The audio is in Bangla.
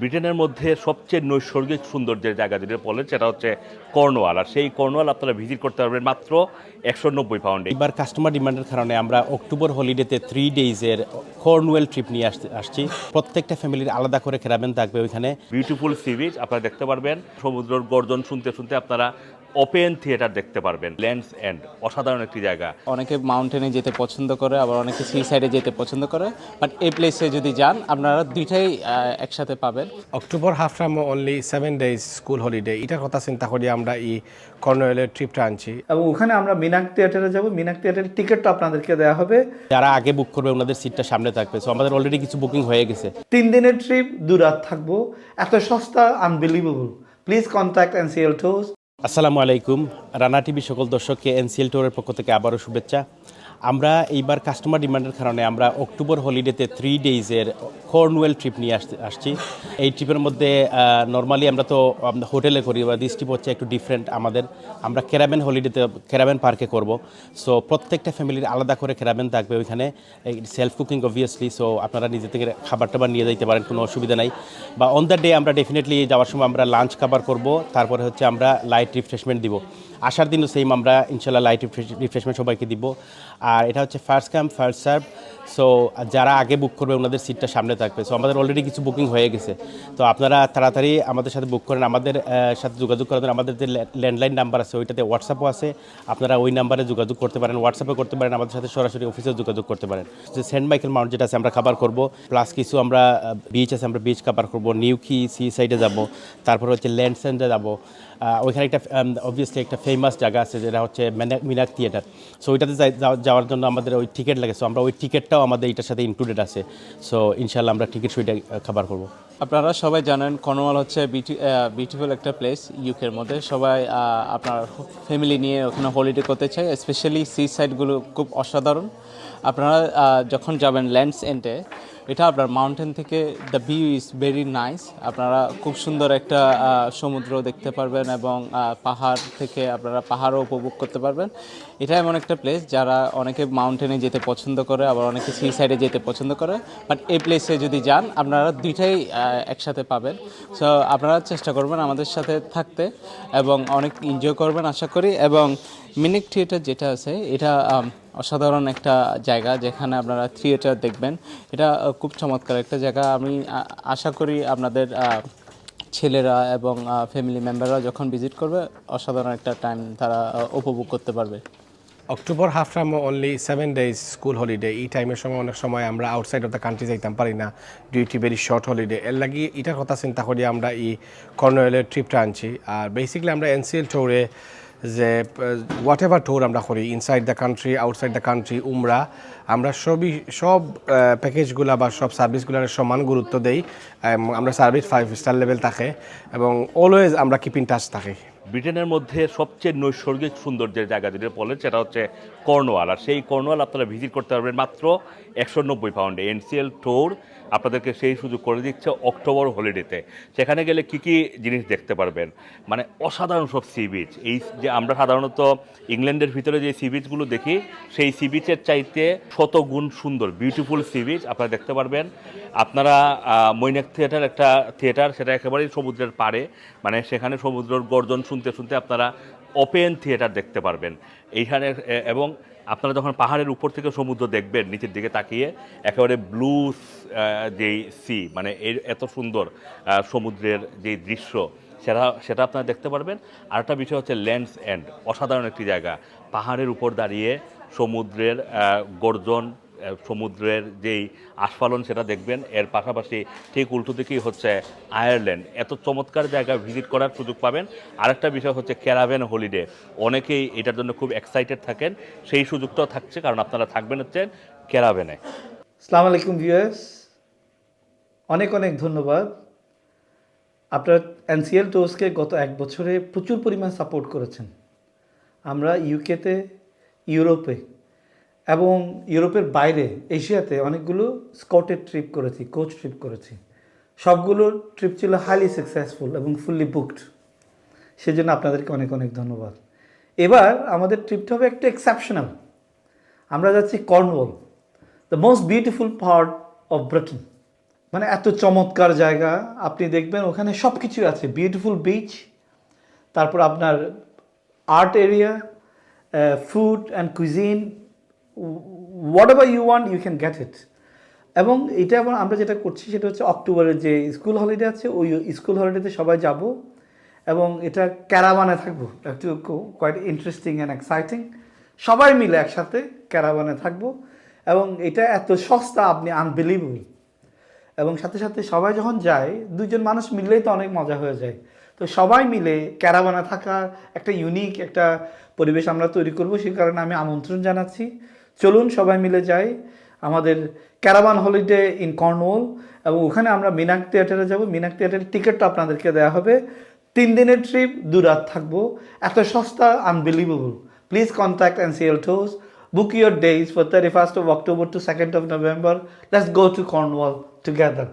ব্রিটেনের মধ্যে সবচেয়ে নৈসর্গিক সুন্দর যে জায়গা যেটা বলেন সেটা হচ্ছে কর্নওয়াল। আর সেই কর্নওয়াল আপনারা ভিজিট করতে পারবেন মাত্র একশো নব্বই পাউন্ডে এবার কাস্টমার ডিমান্ডের কারণে আমরা অক্টোবর হলিডেতে থ্রি ডেইজের কর্নওয়েল ট্রিপ নিয়ে আসতে আসছি। প্রত্যেকটা ফ্যামিলির আলাদা করে খেরাবেন থাকবে ওইখানে। বিউটিফুল সি বিচ আপনারা দেখতে পারবেন। সমুদ্রের গর্জন শুনতে শুনতে আপনারা ওপেন থিয়েটার দেখতে পারবেন। ল্যান্ডস এন্ড অসাধারণ একটি জায়গা। অনেকে মাউন্টেনে যেতে পছন্দ করে আবার অনেকে সি সাইডে যেতে পছন্দ করে বাট এই প্লেসে যদি যান আপনারা দুইটাই একসাথে পাবেন। October half time only seven days school holiday এটার কথা চিন্তা করি আমরা এই কর্নওয়েলের ট্রিপটা আনছি। এবং ওখানে আমরা মিনাক থিয়েটারে যাব। মিনাক থিয়েটারের টিকিটটা আপনাদেরকে দেওয়া হবে। যারা আগে বুক করবে ওনাদের সিটটা সামনে থাকবে। সো আমাদের অলরেডি কিছু বুকিং হয়ে গেছে। তিন দিনের ট্রিপ দু রাত থাকব। এত সস্তা unbelievable please contact N C L tours আসসালামু আলাইকুম। রানা টিভি সকল দর্শককে এনসিএল টোরের পক্ষ থেকে আবারও শুভেচ্ছা। আমরা এইবার কাস্টমার ডিমান্ডের কারণে আমরা অক্টোবর হলিডেতে থ্রি ডেইজের কর্নওয়েল ট্রিপ নিয়ে আসছি। এই ট্রিপের মধ্যে নর্মালি আমরা তো হোটেলে করি, বা দিস ট্রিপ হচ্ছে একটু ডিফারেন্ট আমাদের। আমরা ক্যারাবেন হলিডেতে ক্যারাবেন পার্কে করব। সো প্রত্যেকটা ফ্যামিলির আলাদা করে ক্যারাবেন থাকবে ওইখানে। সেলফ কুকিং অবভিয়াসলি সো আপনারা নিজে থেকে খাবার টাবার নিয়ে যাইতে পারেন, কোনো অসুবিধা নাই। বা অন দ্য ডে আমরা ডেফিনেটলি যাওয়ার সময় আমরা লাঞ্চ খাবার করব, তারপরে হচ্ছে আমরা লাইট রিফ্রেশমেন্ট দিব। আসার দিনও সেম আমরা, ইনশাল্লাহ লাইট রিফ্রেশমেন্ট সবাইকে দিব। আর এটা হচ্ছে first come first serve. So যারা আগে বুক করবে ওনাদের সিটটা সামনে থাকবে। সো আমাদের অলরেডি কিছু বুকিং হয়ে গেছে। তো আপনারা তাড়াতাড়ি আমাদের সাথে বুক করেন। আমাদের সাথে যোগাযোগ করেন আমাদের যে ল্যান্ডলাইন নাম্বার আছে, ওইটাতে হোয়াটসঅ্যাপও আছে। আপনারা ওই নাম্বারে যোগাযোগ করতে পারেন। হোয়াটসঅ্যাপে করতে পারেন। আমাদের সাথে সরাসরি অফিসেও যোগাযোগ করতে পারেন। যে সেন্ট মাইকেল মাউন্ট যেটা আছে, আমরা খাবার করব। প্লাস কিছু আমরা বিচ আছে, আমরা বিচ খাবার করব। নিউকি সি সাইডে যাব। তারপর হচ্ছে ল্যান্ড সেন্টে যাব। ওইখানে একটা অবভিয়াসলি একটা ফেমাস জায়গা আছে যেটা হচ্ছে মেনা- মিনাক থিয়েটার সো ওইটাতে যাওয়ার জন্য আমাদের ওই টিকিট লাগে। সো আমরা ওই টিকিটটাও আমাদের এটার সাথে ইনক্লুডেড আছে। সো ইনশাল্লাহ আমরা টিকিট সুইটা খাবার করব। আপনারা সবাই জানেন কর্নওয়াল হচ্ছে বিউটিফুল একটা প্লেস ইউকের মধ্যে। সবাই আপনার ফ্যামিলি নিয়ে ওখানে হলিডে করতে চায়। স্পেশালি সি সাইডগুলো খুব অসাধারণ। আপনারা যখন যাবেন ল্যান্ডস এন্ডে এটা আপনার মাউন্টেন থেকে the view is very nice আপনারা খুব সুন্দর একটা সমুদ্র দেখতে পারবেন এবং পাহাড় থেকে আপনারা পাহাড়ও উপভোগ করতে পারবেন। এটা এমন একটা প্লেস যারা অনেকে মাউন্টেনে যেতে পছন্দ করে, আবার অনেকে সি সাইডে যেতে পছন্দ করে। বাট এই প্লেসে যদি যান, আপনারা দুইটাই একসাথে পাবেন। সো আপনারা চেষ্টা করবেন আমাদের সাথে থাকতে এবং অনেক এনজয় করবেন, আশা করি। এবং মিনিক থিয়েটার যেটা আছে, এটা অসাধারণ একটা জায়গা যেখানে আপনারা থিয়েটার দেখবেন। এটা খুব চমৎকার একটা জায়গা। আমি আশা করি আপনাদের ছেলেরা এবং ফ্যামিলি মেম্বাররা যখন ভিজিট করবে, অসাধারণ একটা টাইম তারা উপভোগ করতে পারবে। October half time only seven days school holiday এই টাইমের সময় অনেক সময় আমরা আউটসাইড অফ দ্য কান্ট্রি যাইতাম, পারি না। ডিউটি ভেরি শর্ট হলিডে এর লাগি এটার কথা চিন্তা করি আমরা এই কর্নওয়েলের ট্রিপটা আনছি। আর বেসিক্যালি আমরা এনসিএল ট্যুরে যে হোয়াট এভার ট্যুর আমরা করি inside the country outside the country উমরা, আমরা সবই, সব প্যাকেজগুলো বা সব সার্ভিসগুলোর সমান গুরুত্ব দেই। আমরা সার্ভিস ফাইভ স্টার লেভেল থাকে এবং অলওয়েজ আমরা কিপিং টাচ থাকি। ব্রিটেনের মধ্যে সবচেয়ে নৈসর্গিক সৌন্দর্যের জায়গা যেটা বলেন, সেটা হচ্ছে কর্নওয়াল। আর সেই কর্নওয়াল আপনারা ভিজিট করতে পারবেন মাত্র একশো নব্বই পাউন্ডে এনসিএল ট্যুর আপনাদেরকে সেই সুযোগ করে দিচ্ছে অক্টোবর হলিডেতে। সেখানে গেলে কি কি জিনিস দেখতে পারবেন? মানে অসাধারণ সব সি বিচ এই যে আমরা সাধারণত ইংল্যান্ডের ভিতরে যে সি বিচগুলো দেখি, সেই সি বিচের চাইতে শত গুণ সুন্দর বিউটিফুল সি বিচ আপনারা দেখতে পারবেন। আপনারা মৈনাক থিয়েটার একটা থিয়েটার, সেটা একেবারেই সমুদ্রের পাড়ে মানে সেখানে সমুদ্রের গর্জন শুনতে শুনতে আপনারা ওপেন থিয়েটার দেখতে পারবেন। এইখানে এবং আপনারা যখন পাহাড়ের উপর থেকে সমুদ্র দেখবেন, নিচের দিকে তাকিয়ে, একেবারে ব্লু যেই সি মানে এত সুন্দর সমুদ্রের যেই দৃশ্য, সেটা সেটা আপনারা দেখতে পারবেন। আরেকটা বিষয় হচ্ছে ল্যান্ডস এন্ড, অসাধারণ একটি জায়গা। পাহাড়ের উপর দাঁড়িয়ে সমুদ্রের গর্জন সমুদ্রের যেই আস্ফালন সেটা দেখবেন। এর পাশাপাশি ঠিক উল্টো দিকেই হচ্ছে আয়ারল্যান্ড। এত চমৎকার জায়গা ভিজিট করার সুযোগ পাবেন। আরেকটা বিষয় হচ্ছে ক্যারাভেন হলিডে। অনেকেই এটার জন্য খুব এক্সাইটেড থাকেন। সেই সুযোগটাও থাকছে, কারণ আপনারা থাকবেন হচ্ছে ক্যারাভেনে। সালাম আলাইকুম ভিউয়ার্স অনেক অনেক ধন্যবাদ। আপনারা এনসিএল টোসকে গত এক বছরে প্রচুর পরিমাণ সাপোর্ট করেছেন। আমরা ইউকেতে ইউরোপে এবং ইউরোপের বাইরে, এশিয়াতে অনেকগুলো স্কটের ট্রিপ করেছি, কোচ ট্রিপ করেছি। সবগুলো ট্রিপ ছিল হাইলি সাকসেসফুল এবং ফুললি বুকড সেজন্য আপনাদেরকে অনেক অনেক ধন্যবাদ। এবার আমাদের ট্রিপটা হবে একটু এক্সেপশনাল আমরা যাচ্ছি Cornwall the most beautiful part of Britain মানে এত চমৎকার জায়গা, আপনি দেখবেন ওখানে সব কিছু আছে। বিউটিফুল বিচ তারপর আপনার art area food and cuisine whatever you want you can get it এবং এটা আবার আমরা যেটা করছি, সেটা হচ্ছে অক্টোবরের যে স্কুল হলিডে আছে, ওই স্কুল হলিডেতে সবাই যাব এবং এটা ক্যারাবানে থাকব। একটু কোয়াইট ইন্টারেস্টিং অ্যান্ড এক্সাইটিং সবাই মিলে একসাথে ক্যারাবানে থাকব এবং এটা এত সস্তা, আপনি আনবিলিভেবল এবং সাথে সাথে সবাই যখন যায় দুজন মানুষ মিললেই তো অনেক মজা হয়ে যায়। তো সবাই মিলে ক্যারাবানা থাকা একটা ইউনিক একটা পরিবেশ আমরা তৈরি করব, সেই কারণে আমি আমন্ত্রণ জানাচ্ছি। চলুন সবাই মিলে যাই আমাদের ক্যারাবান হলিডে ইন কর্নওয়াল এবং ওখানে আমরা মিনাক থিয়েটারে যাব। মিনাক থিয়েটারের টিকিটটা আপনাদেরকে দেওয়া হবে। তিন দিনের ট্রিপ, দু রাত থাকব। এত সস্তা unbelievable please contact N C L tours book book your days for 31st of October to 2nd of November. Let's go to Cornwall together.